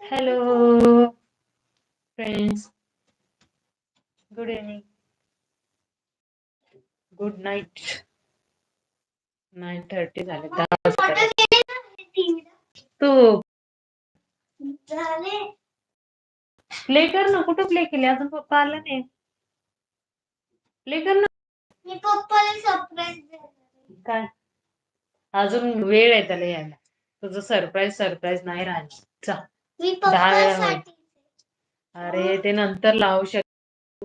Hello friends good evening good night nine thirty झाले. दहा तू play कर ना. कुठं प्ले केली? अजून पप्पा आला नाही. प्ले कर ना. मी पप्पाला सरप्राईज काय? अजून वेळ आहे त्याला यायला. तुझं सरप्राईज सरप्राईज नाही चा मी दहा वेळा अरे ते नंतर लावू शक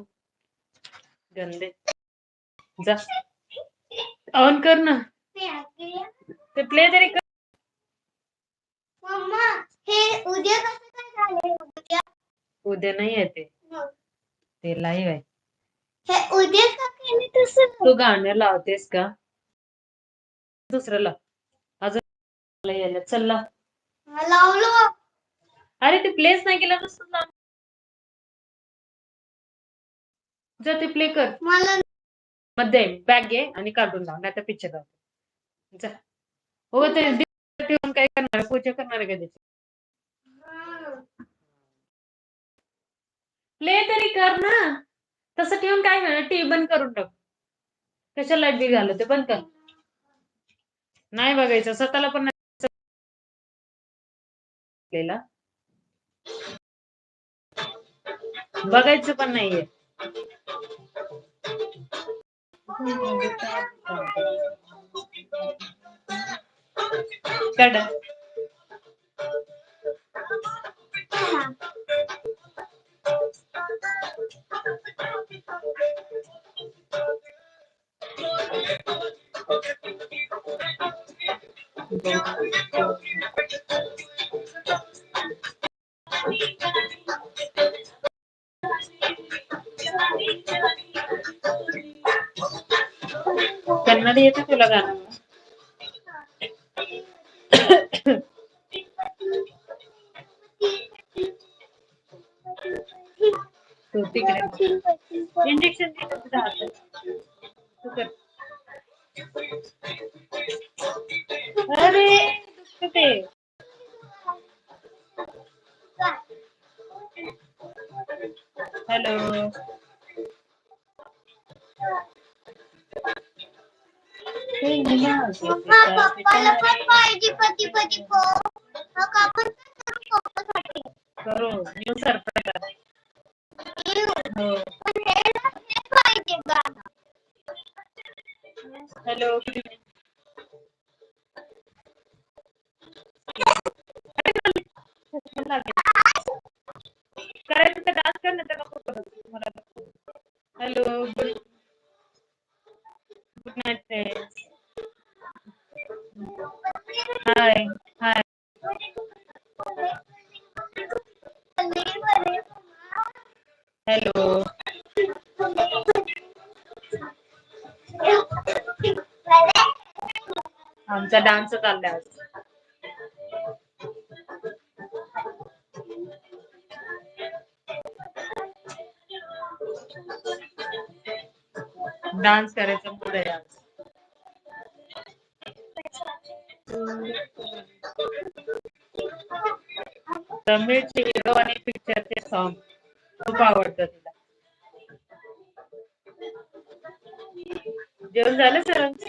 गंदे. जा. ऑन कर ना. ते प्ले तरी कर. हे उद्या उद्या उद्या नाही येते ते. लाईव्ह आहे. हे का केलं तसं? तू गाणं लावतेस का? दुसरं लाव अजून यायला चल लाव. लावलो. अरे ते प्लेस नाही केलं नसतं लाव. जा ते प्ले कर. मला मध्ये बॅग घे आणि काढून लाव नाही तर पिक्चर लाव जा. हो ते ठेवून काय करणार? पूजा करणार का त्याची? प्ले तरी कर ना. तसं ठेवून काय करणार? टीव्ही बंद करून टाक. कशाला लाइट बिल घालव ते बंद कर. नाही बघायचं. स्वतःला पण आपल्याला. बघायचं पण नाहीये. काढा. कन्नड येतं तुला गाणं? तू तिकडे इंजेक्शन काय करू पप्पासाठी करू न्यू सरप्राईज हो पण हे हे पाहिजे गाणं हॅलो करायचं डान्स चाललाय आज. डान्स करायचा मूड आहे आज तमिळचे हिरो आणि सॉन्ग खूप आवडतं जेवण झालं सरांचं?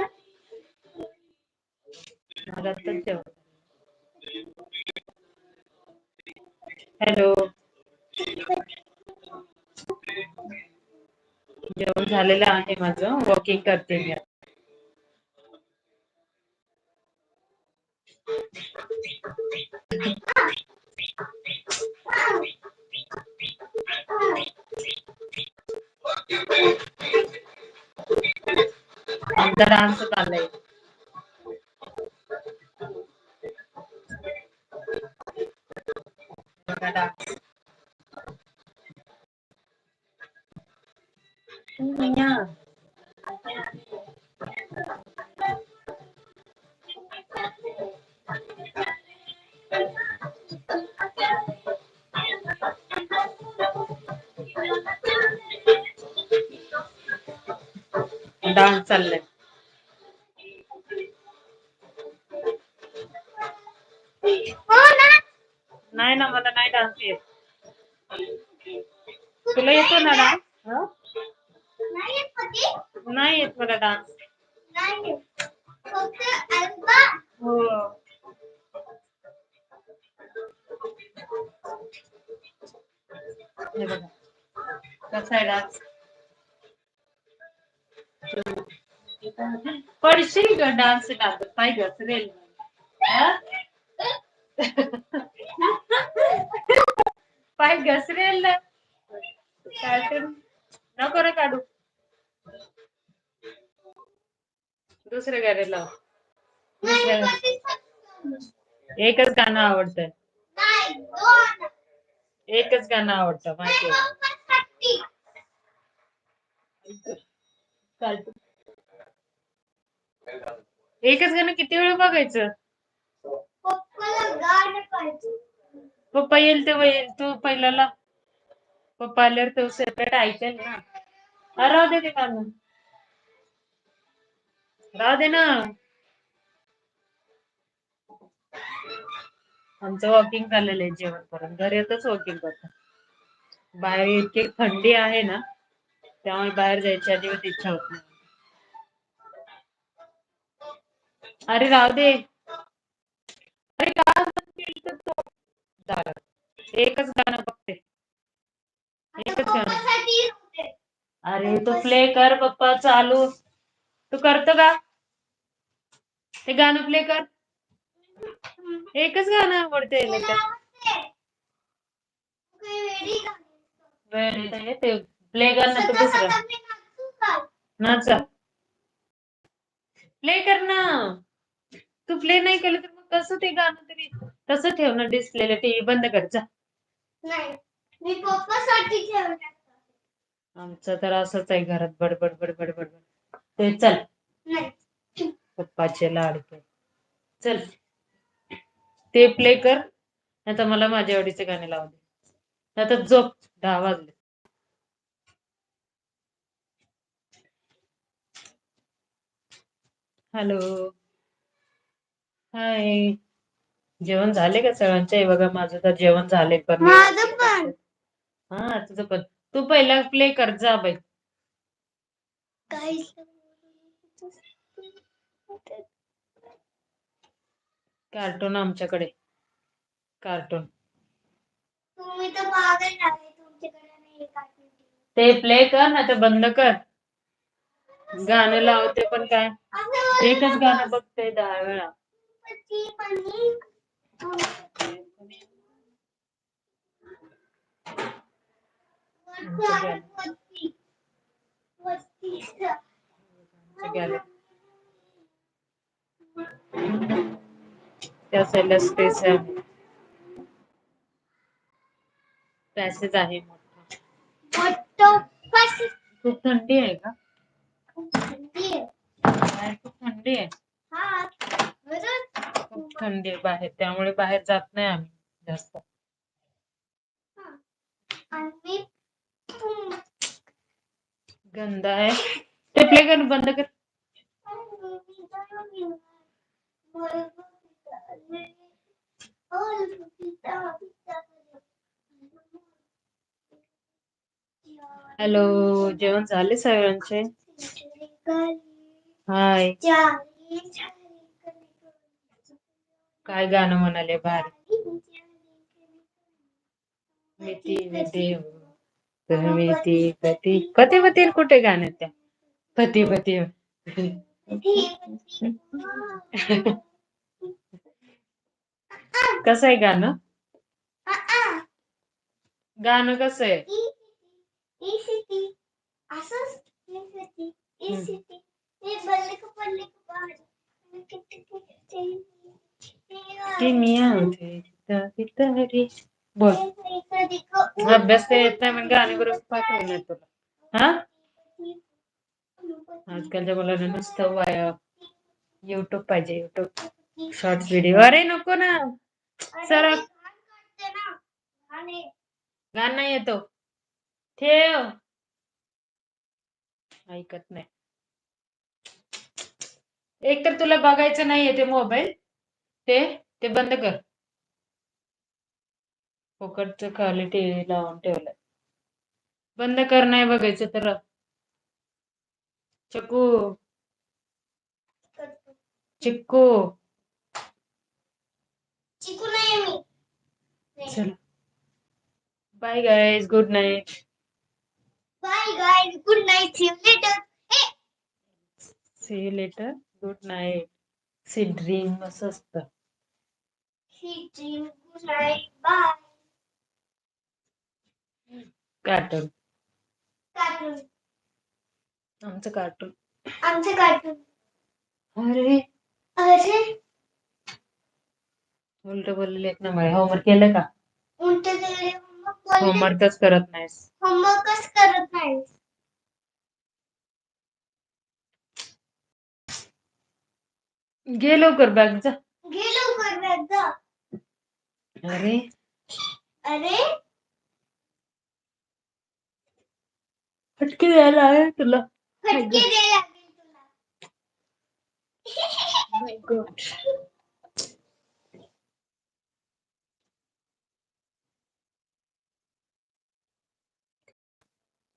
जेवण झालेलं आहे माझं. वॉकिंग करते मी आमचा डान्स चाललाय. बघा Não ganhar. डान्स चाललाय. नाही ना मला नाही डान्स येत. तुला येतो ना डान्स नाही येत मला डान्स नाही. हो. हे बघा. कसा आहे डान्स पडशील ग डान्स टाकत पाय घसरेल. हा? पाय घसरेल ना. काय नको रे काढू. दुसरं गाणं लाव. एकच गाणं आवडतं एकच गाणं आवडतं माहिती. एकच गाणं किती वेळ बघायचं? पप्पा येईल तेव्हा येईल तू पहिला लाव. पप्पा आल्यावर तो सेपरेट ऐकेल ना. राहू दे ते गाणं. राहू दे ना. आमचं वॉकिंग चाललेलं आहे जेवण करून. घरी येतच वॉकिंग करतो. बाहेर इतकी थंडी आहे ना त्यामुळे बाहेर जायची अजिबात इच्छा होत नाही. अरे राहू दे. अरे का. एकच गाणं बघते. एकच गाणं. अरे तू प्ले कर पप्पा चालू. तू करतो का? ते गाणं प्ले कर. एकच गाणं आवडते ते प्ले कर ना तू दुसरं. नाचू प्ले कर ना. तू प्ले नाही केलं तर मग कसं ते गाणं तरी तसं ठेव ना डिस्प्लेला टीव्ही बंद कर जा. आमचं तर असंच आहे घरात बडबड बडबड बडबड. ते चल. नाही. पप्पाचे लाडके चल. ते प्ले कर नाही तर मला माझ्या आवडीचे गाणे लावू दे. आता झोप दहा वाजले. हॅलो. हाय. जेवण झाले का सगळ्यांचे बघा माझं तर जेवण झाले पण. हा तुझं पण. तू पहिला प्ले कर जा बाई. कार्टून आमच्याकडे. कार्टून. तुम्ही तर पागल झाले तुमच्याकडे नाही काही ते प्ले कर ना तर बंद कर. गाणं लावते पण काय? एकच गाणं बघते दहा वेळा. पती त्या साईडला स्पेस आहे पॅसेज आहे खूप थंडी आहे का? खूप थंडी आहे. हा खूप थंडी आहे बाहेर त्यामुळे बाहेर जात नाही आम्ही जास्त. गंध आहे. ते प्ले कर बंद कर. हॅलो जेवण झाले सगळ्यांचे? हाय. काय गाणं म्हणाले भारी मिती मिती मिती पती. पती पती कुठे गाण्यात त्या? पती पती. कसं आहे गाणं? गाणं कसं आहे. बोल. अभ्यास तर येत नाही म्हणजे गाणे बरोबर पाठवणार तुला. हा? आजकालच्या मुलांना नुसतं वाया. युट्यूब पाहिजे युट्यूब शॉर्ट्स व्हिडिओ अरे नको ना. सर गाणं नाही येतो ठेव. ऐकत नाही. एक तर तुला बघायचं नाहीये ते मोबाईल. ते ते बंद कर. फुकटचं खाली टीव्ही लावून ठेवलाय. बंद कर नाही बघायचं तर. चकू. चिक्कू. चिकू नाही मी. चला. Bye guys good night bye guys good night see you later see you later good night sweet dream असं असतं sweet dream good night bye cartoon cartoon आमचं कार्टून आमचं कार्टून अरे. अरे. उलट बोललेले एक ना मला होमवर्क केलं का? उलट बोलले होमवर्कच करत नाहीस. होमवर्कच करत नाही घे लवकर बॅग जा. घे लवकर बॅग जा. अरे. अरे. फटके द्यायला आहे तुला. फटके दे लागेल तुला.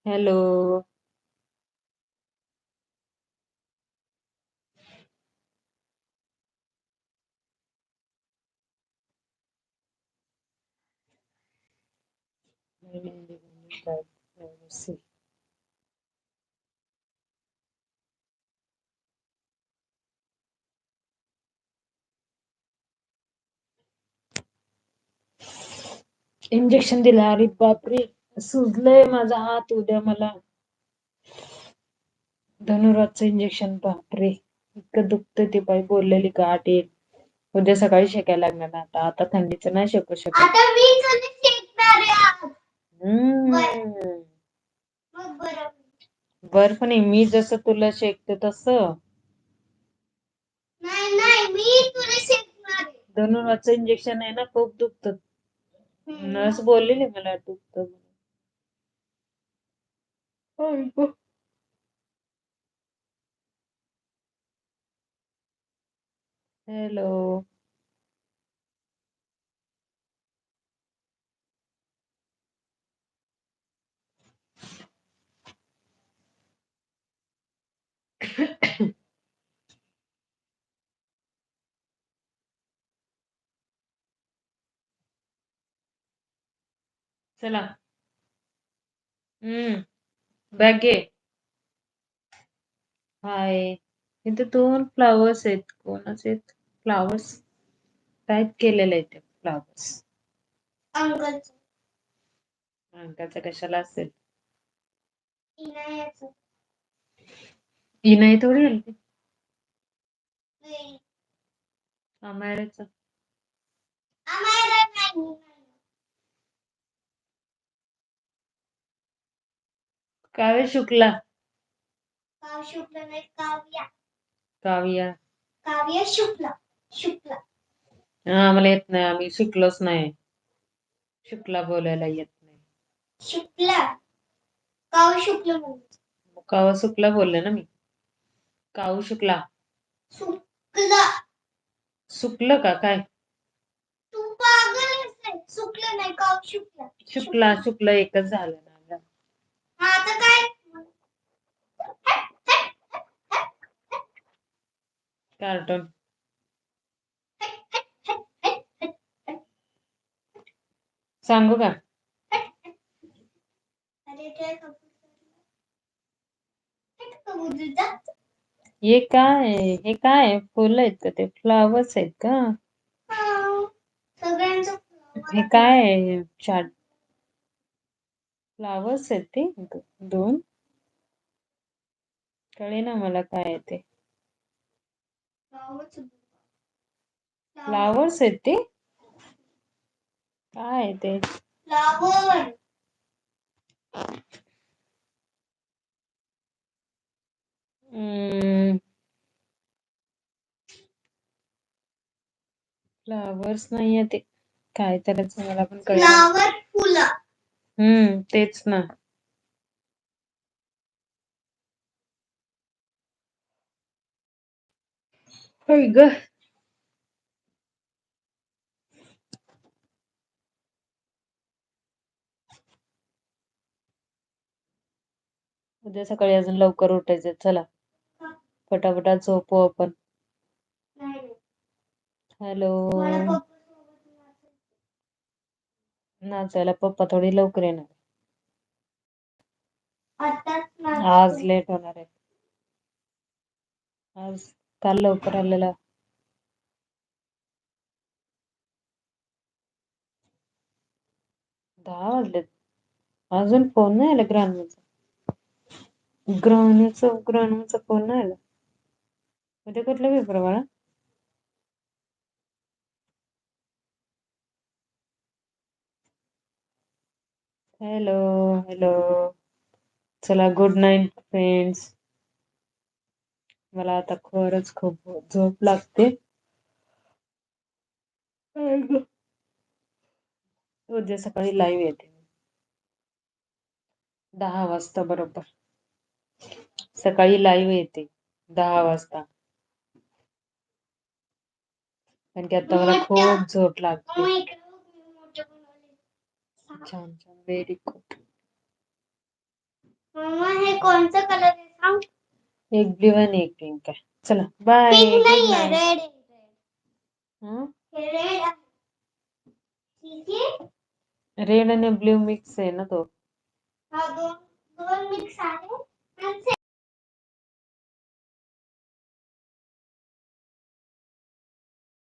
हॅलो. इंजेक्शन दिलं अरे बापरे. सुजलंय माझा हात उद्या मला. धनुराजचं इंजेक्शन बापरे. इतकं दुखतं ते बाई बोललेली गाठ एक उद्या सकाळी शेकायला लागणार ना आता. आता थंडीचं नाही शेकू शकत. आता मी तुला शेकणार आहे आज. हम्म. मग बरं. बर्फ नाही मी जसं तुला शेकते तसं. नाही नाही मी तुला शेकणार आहे. धनुराजचं इंजेक्शन आहे ना खूप दुखत. नर्स बोललेली मला दुखत. हॅलो चला हम्म बॅग. हाय. इथे दोन फ्लावर्स आहेत. कोणाचे आहेत? फ्लावर्स टाईप केलेले आहेत फ्लावर्स अंकाचं कशाला असेल? नाही थोडी आली. नाही. आमायराचं आम्हाला नाही काव्य शुक्ला. काव शुक्ल नाही काव्या. काव्या. काव्य शुक्ला शुक्ला. हा आम्हाला येत नाही आम्ही शिकलोच नाही. शुक्ला बोलायला येत नाही. शुक्ला. काव शुक्ल कावा शुक्ला बोलले ना मी. काऊ शुक्ला. शुक्ला. सुकलं का? काय? तू पागल आहेस? शुक्ल नाही काव शुक्ला. शुक्ला शुक्ला एकच झालं ना. आता काय कार्टून सांगू का हे काय? हे काय? फुलं आहेत का ते फ्लावर्स आहेत का हा. सगळ्यांचं हे काय चाट फ्लावर्स आहेत ते दोन. कळे ना मला काय आहे ते फ्लावर्स आहेत ते काय आहे ते फ्लावर फ्लावर्स नाहीये ते काय करायचं मला पण कळलं हम्म तेच ना. होय ग! उद्या सकाळी अजून लवकर उठायचं चला, फटाफटात झोपू आपण. हॅलो. नाचायला पप्पा थोडी लवकर येणार. आताच आज नाचते. लेट होणार आहे आज काल लवकर आलेला. दहा वाजलेत. अजून फोन नाही आला ग्रामीणचा. ग्रामीणचा ग्रामीणचा फोन नाही आला. उद्या कुठला पेपर बाळा? हॅलो हॅलो चला गुड नाईट फ्रेंड्स मला आता खरंच खूप झोप लागते. उद्या सकाळी लाईव्ह येते दहा वाजता बरोबर. सकाळी लाईव्ह येते दहा वाजता. कारण की आता मला खूप झोप लागते मम्मा इकडे बघ, मी मोठं बनवलंय. छान छान. व्हेरी गुड मम्मा हे कोणतं कलर आहे सांग? एक ब्ल्यू आणि एक पिंक आहे. चला बाय पिंक नाही गुड आहे नाईट रेड रेड ठीक आहे? रेड आणि ब्ल्यू मिक्स आहे ना तो? हा दोन दोन मिक्स आहे.